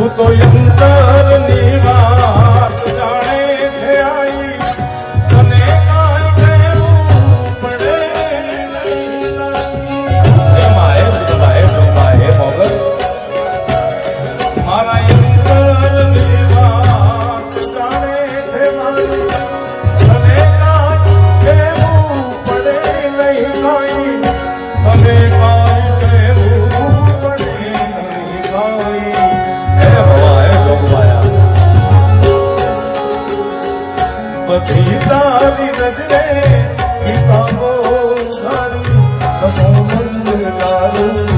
ভূতয়ন্তর બધી તારી નજરે પિતા તારું નમો મંગલારું